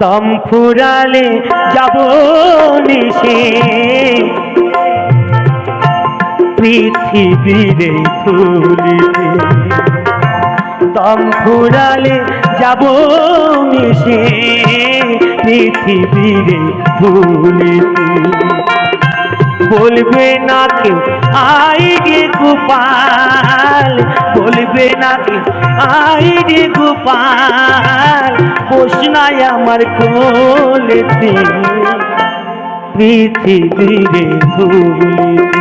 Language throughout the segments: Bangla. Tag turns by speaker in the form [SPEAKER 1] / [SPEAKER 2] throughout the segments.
[SPEAKER 1] দম ফুরালে যাব নিশে। পৃথিবীরে তুলিতে দম ফুরালে যাব মিশে পৃথিবীরে তুলিতে বলবে না কেউ, আই রে গোপাল বলবে না আই রে গোপাল পোষনায় আমার কোলেতে। পৃথিবীরে তুলিতে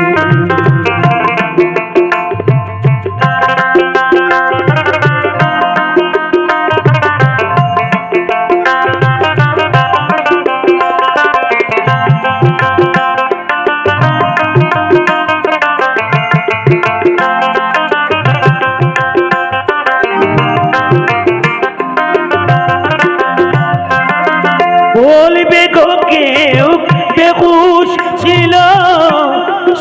[SPEAKER 1] বলবে গো কেউ বেহুশ ছিল,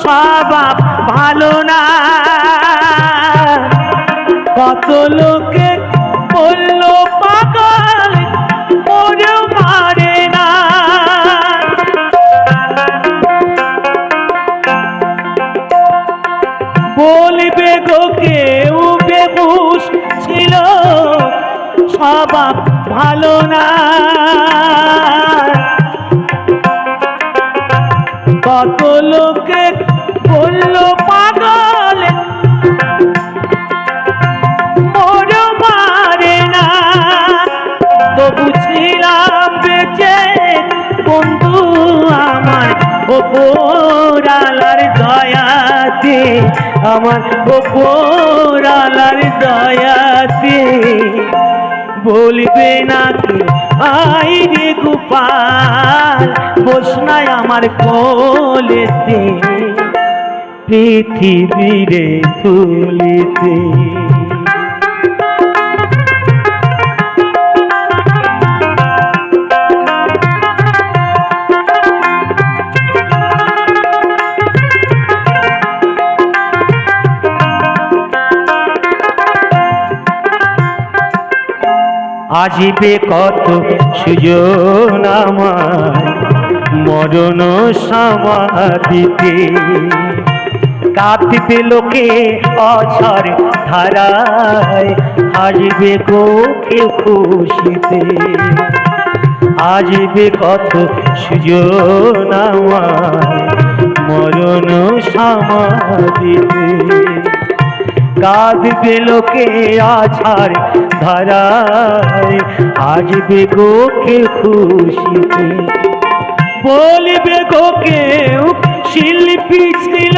[SPEAKER 1] স্বভাব ভালো না। কত লোকে বলল, পাগল মরেও মারে না। বলবে গো কেউ বেহুশ ছিল, স্বভাব ভালো না। কত লোকে বলল, পাগল, মোর মারে না। তবু ছিলাম বেঁচে, বন্ধু আমার ওপরালার দয়াতে, আমার ওপরালার দয়াতে। বলবে না কি আই রে গোপাল বসনায় আমার কোলেতে পৃথিবীরে তুলিতে আজিবে কত সুজন মরণ সমাধিতে কাঁদবে লোকে অছর ধারায়। আসবে কোকে খুশিতে আসবে কত সুজন মরণ সমাধিতে কাঁদবে লোকে আছার ধারায় আসবে গোকে খুশিতে। বলবে গো কেউ, শিল্পী ছিল,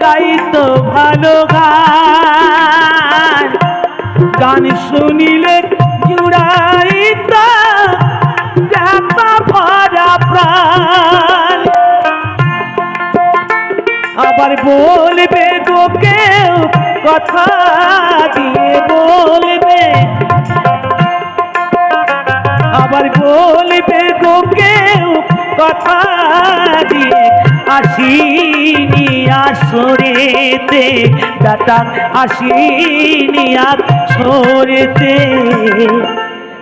[SPEAKER 1] গাইতো ভালো গান। গান শুনিলে জুড়াইত ভরা প্রাণ। আবার বলবে গো কেউ, কথা বলবে। আবার বলবে গো কথা দিয়ে, আসিনি আসরেতে, দাতা, আসিনি আসরেতে।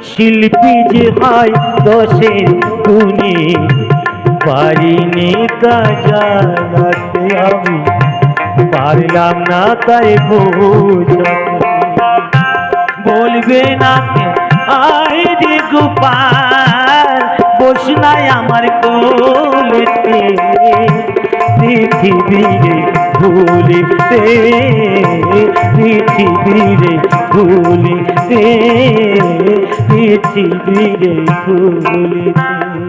[SPEAKER 1] শিল্পী যে হয় দশের গুণে, পারিনি তা জানাতে আমি, পারলাম না তাই বোঝাতে বলবে না আয় রে গোপাল বসনাই আমার কোলেতে। পৃথিবীরে ভুলিতে পৃথিবীরে ভুলিতে পৃথিবীরে ভুলিতে।